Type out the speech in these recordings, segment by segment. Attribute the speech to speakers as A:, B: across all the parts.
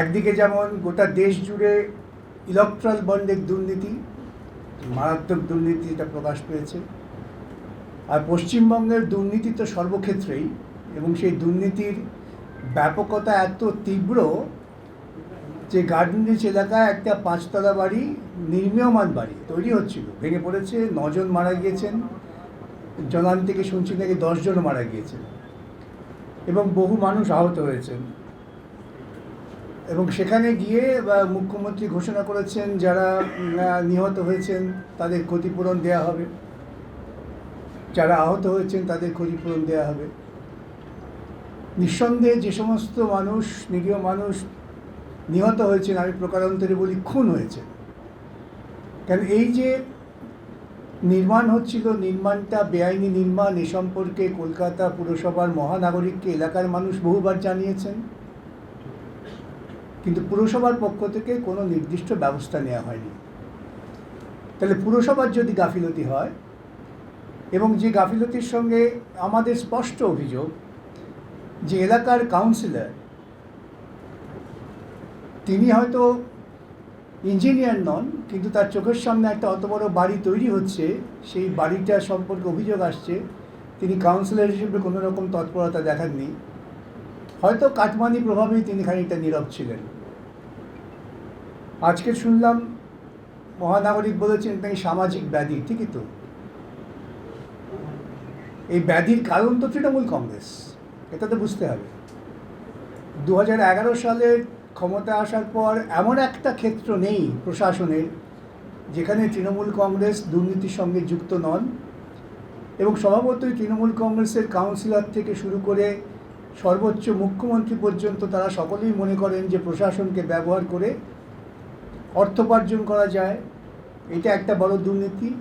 A: একদিকে যেমন গোটা দেশ জুড়ে ইলেকট্রাল বন্ডের দুর্নীতি, মারাত্মক দুর্নীতি এটা প্রকাশ পেয়েছে, আর পশ্চিমবঙ্গের দুর্নীতি তো সর্বক্ষেত্রেই, এবং সেই দুর্নীতির ব্যাপকতা এত তীব্র যে গার্ডেন রিচ এলাকায় একটা পাঁচতলা বাড়ি, নির্মীয়মান বাড়ি তৈরি হচ্ছিল। ভেঙে পড়েছে, নজন মারা গিয়েছেন জনান থেকে শুনছি নাকি দশজন মারা গিয়েছেন, এবং বহু মানুষ আহত হয়েছেন। এবং সেখানে গিয়ে মুখ্যমন্ত্রী ঘোষণা করেছেন যারা নিহত হয়েছেন, তাদের ক্ষতিপূরণ দেওয়া হবে। যারা আহত হয়েছেন, তাদের ক্ষতিপূরণ দেওয়া হবে। নিঃসন্দেহে যে সমস্ত মানুষ, নিরীহ মানুষ নিহত হয়েছেন, আমি প্রকারান্তরে বলি খুন হয়েছে কারণ এই যে নির্মাণ হচ্ছিল, নির্মাণটা বেআইনি নির্মাণ, এ সম্পর্কে কলকাতা পুরসভার মহানাগরিককে এলাকার মানুষ বহুবার জানিয়েছেন। কিন্তু পুরসভার পক্ষ থেকে কোনো নির্দিষ্ট ব্যবস্থা নেওয়া হয়নি। তাহলে পুরসভার যদি গাফিলতি হয় এবং যে গাফিলতির সঙ্গে আমাদের স্পষ্ট অভিযোগ যে এলাকার কাউন্সিলর তিনি হয়তো ইঞ্জিনিয়ার নন, কিন্তু তার চোখের সামনে একটা অত বড় বাড়ি তৈরি হচ্ছে, সেই বাড়িটা সম্পর্কে অভিযোগ আসছে, তিনি কাউন্সিলর হিসেবে কোনো রকম তৎপরতা দেখাননি। হয়তো কাটমানি প্রভাবেই তিনি খানিকটা নীরব ছিলেন। আজকে শুনলাম মহানাগরিক বলেছেন নাকি সামাজিক ব্যাধি, ঠিকই তো। এই ব্যাধির কারণ তো তৃণমূল কংগ্রেস, এটা তো বুঝতে হবে। দু সালের ক্ষমতা আসার পর এমন একটা ক্ষেত্র নেই প্রশাসনের যেখানে তৃণমূল কংগ্রেস দুর্নীতির সঙ্গে যুক্ত নন এবং স্বভাবতই তৃণমূল কংগ্রেসের কাউন্সিলর থেকে শুরু করে সর্বোচ্চ মুখ্যমন্ত্রী পর্যন্ত তারা সকলেই মনে করেন যে প্রশাসনকে ব্যবহার করে অর্থোপার্জন করা যায়। এটা একটা বড় দুর্নীতি।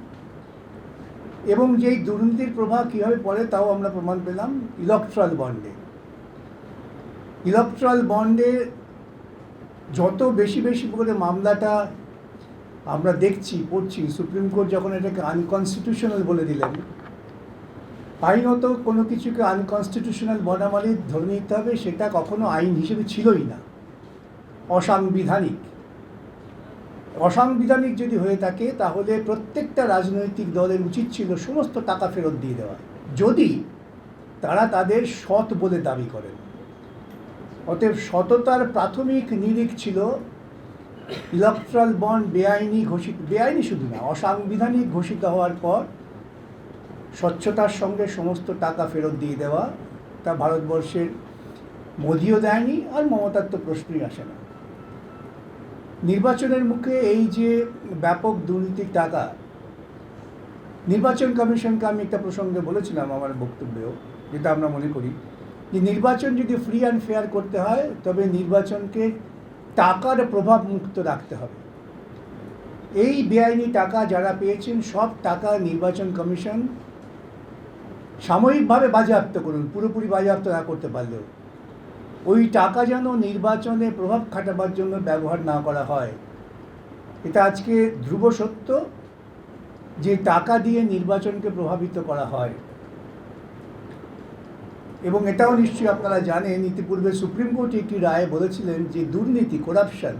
A: এবং যেই দুর্নীতির প্রভাব কীভাবে পড়ে তাও আমরা প্রমাণ পেলাম ইলেকট্রাল বন্ডে ইলেকট্রাল বন্ডে যত বেশি বেশি করে মামলাটা আমরা দেখছি, পড়ছি, সুপ্রিম কোর্ট যখন এটাকে আনকনস্টিটিউশনাল বলে দিলেন আইনত কোনো কিছুকে আনকনস্টিটিউশনাল বনামালি ধরে নিতে হবে, সেটা কখনো আইন হিসেবে ছিলই না। অসাংবিধানিক। অসাংবিধানিক যদি হয়ে থাকে, তাহলে প্রত্যেকটা রাজনৈতিক দলের উচিত ছিল সমস্ত টাকা ফেরত দিয়ে দেওয়া। যদি তারা তাদের সৎ বলে দাবি করেন। অতএব সততার প্রাথমিক নিরিখ ছিল ইলেকট্রাল বন্ড বেআইনি ঘোষিত বেআইনি শুধু না, অসাংবিধানিক ঘোষিত হওয়ার পর স্বচ্ছতার সঙ্গে সমস্ত টাকা ফেরত দিয়ে দেওয়া, তা ভারতবর্ষের মোদিও দেয়নি আর মমতার তো প্রশ্নই আসে না। নির্বাচনের মুখে এই যে ব্যাপক দুর্নীতির টাকা, নির্বাচন কমিশনকে আমি একটা প্রসঙ্গে বলেছিলাম আমার বক্তব্যেও, যেটা আমরা মনে করি যে নির্বাচন যদি ফ্রি অ্যান্ড ফেয়ার করতে হয়, তবে নির্বাচনকে টাকার প্রভাব মুক্ত রাখতে হবে। এই বেআইনি টাকা যারা পেয়েছেন, সব টাকা নির্বাচন কমিশন সাময়িকভাবে বাজেয়াপ্ত করুন, পুরোপুরি বাজেয়াপ্ত না করতে পারলেও। ওই টাকা যেন নির্বাচনে প্রভাব খাটাবার জন্য ব্যবহার না করা হয়। এটা আজকে ধ্রুব সত্য যে টাকা দিয়ে নির্বাচনকে প্রভাবিত করা হয়। এবং এটাও নিশ্চয়ই আপনারা জানেন, ইতিপূর্বে সুপ্রিম কোর্ট একটি রায়ে বলেছিলেন যে দুর্নীতি করাপশন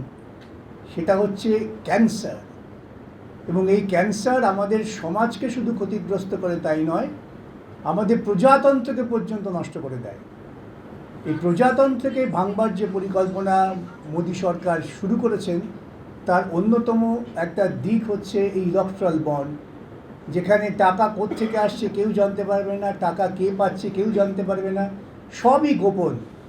A: সেটা হচ্ছে ক্যান্সার এবং এই ক্যান্সার আমাদের সমাজকে শুধু ক্ষতিগ্রস্ত করে তাই নয় আমাদের প্রজাতন্ত্রকে পর্যন্ত নষ্ট করে দেয়। এই প্রজাতন্ত্রকে ভাঙবার যে পরিকল্পনা মোদী সরকার শুরু করেছেন, তার অন্যতম একটা দিক হচ্ছে এই ইলেকট্রাল বন্ড, যেখানে টাকা থেকে আসছে কেউ জানতে পারবে না, টাকা কে পাচ্ছে কেউ জানতে পারবে না, সবই গোপন।